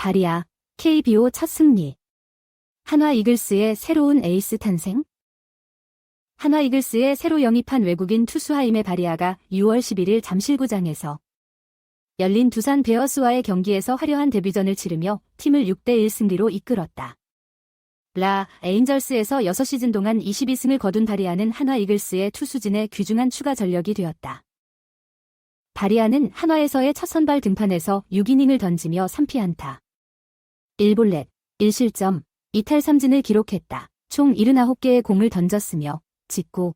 바리아, KBO 첫 승리. 한화 이글스의 새로운 에이스 탄생? 한화 이글스의 새로 영입한 외국인 투수 하임의 바리아가 6월 11일 잠실구장에서 열린 두산 베어스와의 경기에서 화려한 데뷔전을 치르며 팀을 6대1 승리로 이끌었다. 라 에인절스에서 6시즌 동안 22승을 거둔 바리아는 한화 이글스의 투수진의 귀중한 추가 전력이 되었다. 바리아는 한화에서의 첫 선발 등판에서 6이닝을 던지며 3피안타, 1볼넷, 1실점, 2탈 3진을 기록했다. 총 79개의 공을 던졌으며 직구,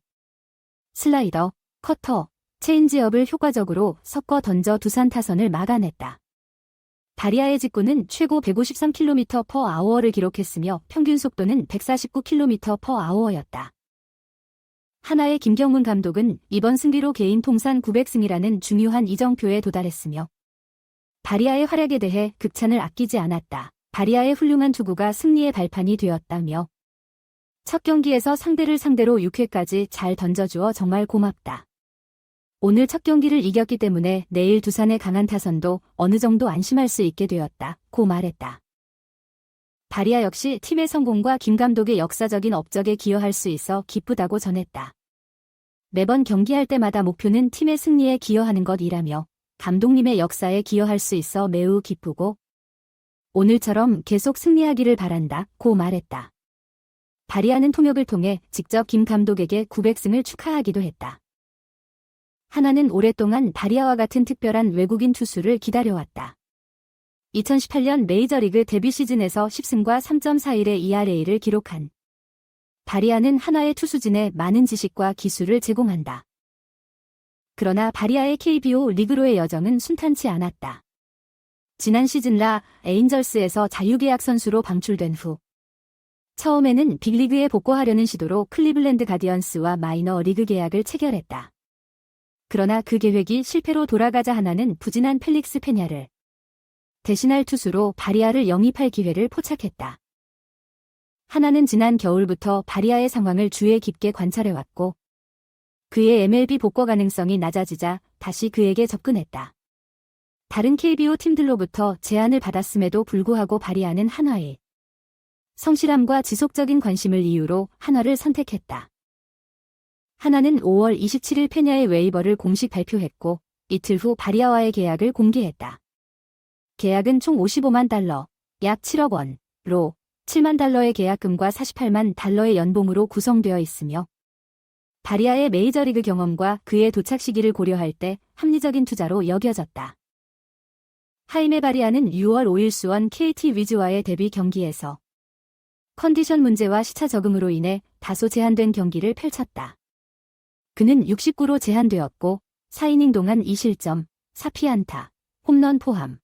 슬라이더, 커터, 체인지업을 효과적으로 섞어 던져 두산 타선을 막아냈다. 바리아의 직구는 최고 153km/h를 기록했으며 평균 속도는 149km/h였다. 하나의 김경문 감독은 이번 승리로 개인 통산 900승이라는 중요한 이정표에 도달했으며 바리아의 활약에 대해 극찬을 아끼지 않았다. 바리아의 훌륭한 투구가 승리의 발판이 되었다며 첫 경기에서 상대를 상대로 6회까지 잘 던져주어 정말 고맙다. 오늘 첫 경기를 이겼기 때문에 내일 두산의 강한 타선도 어느 정도 안심할 수 있게 되었다. 고 말했다. 바리아 역시 팀의 성공과 김 감독의 역사적인 업적에 기여할 수 있어 기쁘다고 전했다. 매번 경기할 때마다 목표는 팀의 승리에 기여하는 것이라며 감독님의 역사에 기여할 수 있어 매우 기쁘고 오늘처럼 계속 승리하기를 바란다. 고 말했다. 바리아는 통역을 통해 직접 김 감독에게 900승을 축하하기도 했다. 하나는 오랫동안 바리아와 같은 특별한 외국인 투수를 기다려왔다. 2018년 메이저리그 데뷔 시즌에서 10승과 3.41의 ERA를 기록한 바리아는 하나의 투수진에 많은 지식과 기술을 제공한다. 그러나 바리아의 KBO 리그로의 여정은 순탄치 않았다. 지난 시즌 라 에인절스에서 자유계약 선수로 방출된 후 처음에는 빅리그에 복귀하려는 시도로 클리블랜드 가디언스와 마이너 리그 계약을 체결했다. 그러나 그 계획이 실패로 돌아가자 하나는 부진한 펠릭스 페냐를 대신할 투수로 바리아를 영입할 기회를 포착했다. 하나는 지난 겨울부터 바리아의 상황을 주의 깊게 관찰해왔고 그의 MLB 복귀 가능성이 낮아지자 다시 그에게 접근했다. 다른 KBO 팀들로부터 제안을 받았음에도 불구하고 바리아는 한화에 성실함과 지속적인 관심을 이유로 한화를 선택했다. 하나는 5월 27일 페냐의 웨이버를 공식 발표했고 이틀 후 바리아와의 계약을 공개했다. 계약은 총 55만 달러, 약 7억 원로 7만 달러의 계약금과 48만 달러의 연봉으로 구성되어 있으며 바리아의 메이저리그 경험과 그의 도착 시기를 고려할 때 합리적인 투자로 여겨졌다. 하임의 바리아는 6월 5일 수원 KT 위즈와의 데뷔 경기에서 컨디션 문제와 시차 적응으로 인해 다소 제한된 경기를 펼쳤다. 그는 69로 제한되었고 4이닝 동안 2실점, 4피안타, 홈런 포함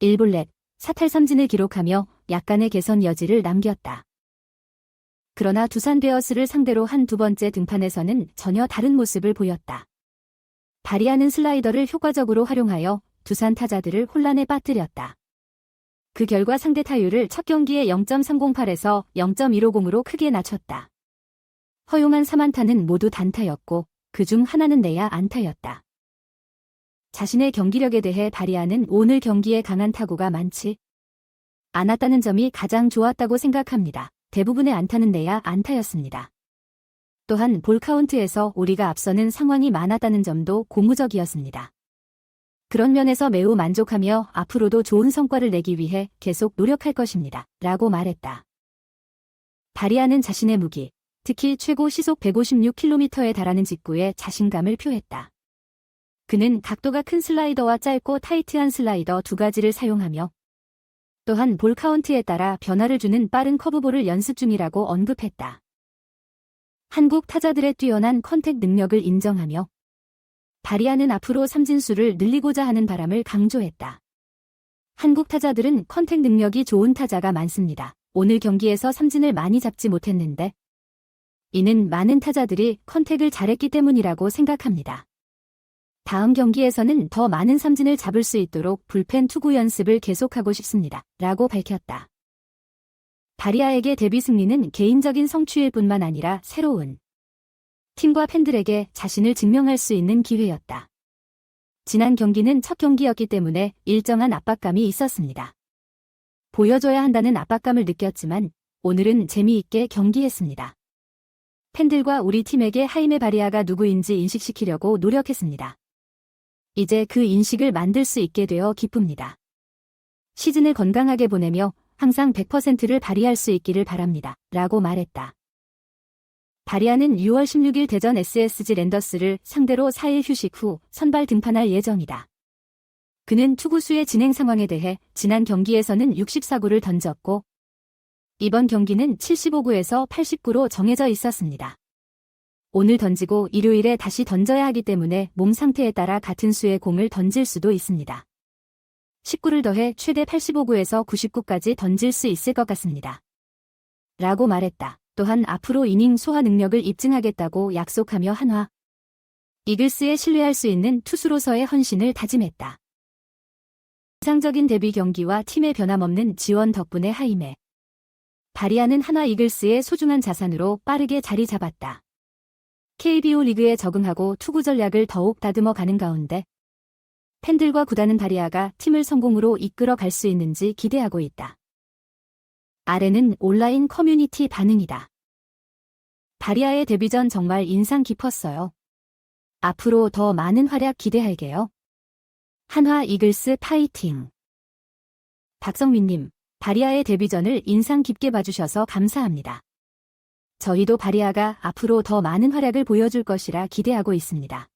1볼넷, 사탈삼진을 기록하며 약간의 개선 여지를 남겼다. 그러나 두산 베어스를 상대로 한 두 번째 등판에서는 전혀 다른 모습을 보였다. 바리아는 슬라이더를 효과적으로 활용하여 두산 타자들을 혼란에 빠뜨렸다. 그 결과 상대 타율을 첫 경기에 0.308에서 0.150으로 크게 낮췄다. 허용한 3안타는 모두 단타였고 그 중 하나는 내야 안타였다. 자신의 경기력에 대해 바리아는 오늘 경기에 강한 타구가 많지 않았다는 점이 가장 좋았다고 생각합니다. 대부분의 안타는 내야 안타였습니다. 또한 볼 카운트에서 우리가 앞서는 상황이 많았다는 점도 고무적이었습니다. 그런 면에서 매우 만족하며 앞으로도 좋은 성과를 내기 위해 계속 노력할 것입니다. 라고 말했다. 바리아는 자신의 무기, 특히 최고 시속 156km에 달하는 직구에 자신감을 표했다. 그는 각도가 큰 슬라이더와 짧고 타이트한 슬라이더 두 가지를 사용하며 또한 볼 카운트에 따라 변화를 주는 빠른 커브볼을 연습 중이라고 언급했다. 한국 타자들의 뛰어난 컨택 능력을 인정하며 바리아는 앞으로 삼진수를 늘리고자 하는 바람을 강조했다. 한국 타자들은 컨택 능력이 좋은 타자가 많습니다. 오늘 경기에서 삼진을 많이 잡지 못했는데 이는 많은 타자들이 컨택을 잘했기 때문이라고 생각합니다. 다음 경기에서는 더 많은 삼진을 잡을 수 있도록 불펜 투구 연습을 계속하고 싶습니다. 라고 밝혔다. 바리아에게 데뷔 승리는 개인적인 성취일 뿐만 아니라 새로운 팀과 팬들에게 자신을 증명할 수 있는 기회였다. 지난 경기는 첫 경기였기 때문에 일정한 압박감이 있었습니다. 보여줘야 한다는 압박감을 느꼈지만 오늘은 재미있게 경기했습니다. 팬들과 우리 팀에게 하이메 바리아가 누구인지 인식시키려고 노력했습니다. 이제 그 인식을 만들 수 있게 되어 기쁩니다. 시즌을 건강하게 보내며 항상 100%를 발휘할 수 있기를 바랍니다. 라고 말했다. 바리아는 6월 16일 대전 SSG 랜더스를 상대로 4일 휴식 후 선발 등판할 예정이다. 그는 투구수의 진행 상황에 대해 지난 경기에서는 64구를 던졌고 이번 경기는 75구에서 89로 정해져 있었습니다. 오늘 던지고 일요일에 다시 던져야 하기 때문에 몸 상태에 따라 같은 수의 공을 던질 수도 있습니다. 19를 더해 최대 85구에서 99까지 던질 수 있을 것 같습니다. 라고 말했다. 또한 앞으로 이닝 소화 능력을 입증하겠다고 약속하며 한화. 이글스에 신뢰할 수 있는 투수로서의 헌신을 다짐했다. 이상적인 데뷔 경기와 팀의 변함없는 지원 덕분에 하임에 바리아는 하나 이글스의 소중한 자산으로 빠르게 자리 잡았다. KBO 리그에 적응하고 투구 전략을 더욱 다듬어 가는 가운데 팬들과 구단은 바리아가 팀을 성공으로 이끌어 갈 수 있는지 기대하고 있다. 아래는 온라인 커뮤니티 반응이다. 바리아의 데뷔 전 정말 인상 깊었어요. 앞으로 더 많은 활약 기대할게요. 한화 이글스 파이팅. 박성민님, 바리아의 데뷔전을 인상 깊게 봐주셔서 감사합니다. 저희도 바리아가 앞으로 더 많은 활약을 보여줄 것이라 기대하고 있습니다.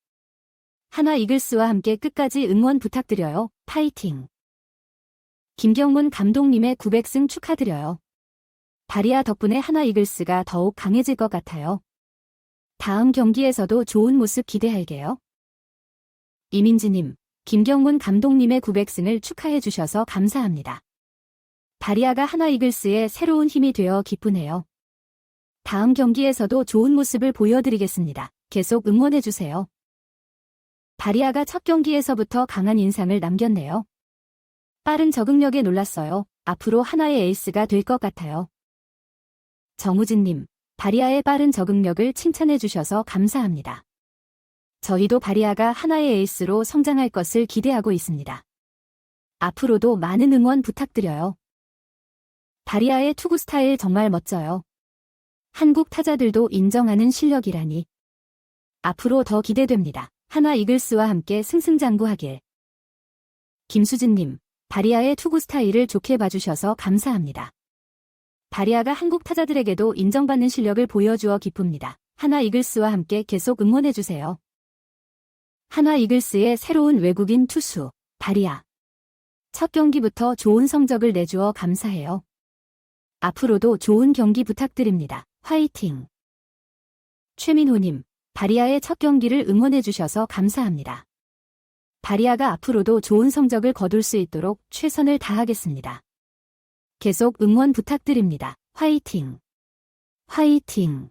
한화 이글스와 함께 끝까지 응원 부탁드려요. 파이팅. 김경문 감독님의 900승 축하드려요. 바리아 덕분에 한화 이글스가 더욱 강해질 것 같아요. 다음 경기에서도 좋은 모습 기대할게요. 이민지님, 김경문 감독님의 900승을 축하해 주셔서 감사합니다. 바리아가 한화 이글스의 새로운 힘이 되어 기쁘네요. 다음 경기에서도 좋은 모습을 보여드리겠습니다. 계속 응원해 주세요. 바리아가 첫 경기에서부터 강한 인상을 남겼네요. 빠른 적응력에 놀랐어요. 앞으로 하나의 에이스가 될 것 같아요. 정우진님, 바리아의 빠른 적응력을 칭찬해 주셔서 감사합니다. 저희도 바리아가 하나의 에이스로 성장할 것을 기대하고 있습니다. 앞으로도 많은 응원 부탁드려요. 바리아의 투구 스타일 정말 멋져요. 한국 타자들도 인정하는 실력이라니. 앞으로 더 기대됩니다. 한화 이글스와 함께 승승장구하길. 김수진님, 바리아의 투구 스타일을 좋게 봐주셔서 감사합니다. 바리아가 한국 타자들에게도 인정받는 실력을 보여주어 기쁩니다. 한화 이글스와 함께 계속 응원해주세요. 한화 이글스의 새로운 외국인 투수, 바리아. 첫 경기부터 좋은 성적을 내주어 감사해요. 앞으로도 좋은 경기 부탁드립니다. 화이팅! 최민호님, 바리아의 첫 경기를 응원해주셔서 감사합니다. 바리아가 앞으로도 좋은 성적을 거둘 수 있도록 최선을 다하겠습니다. 계속 응원 부탁드립니다. 화이팅! 화이팅!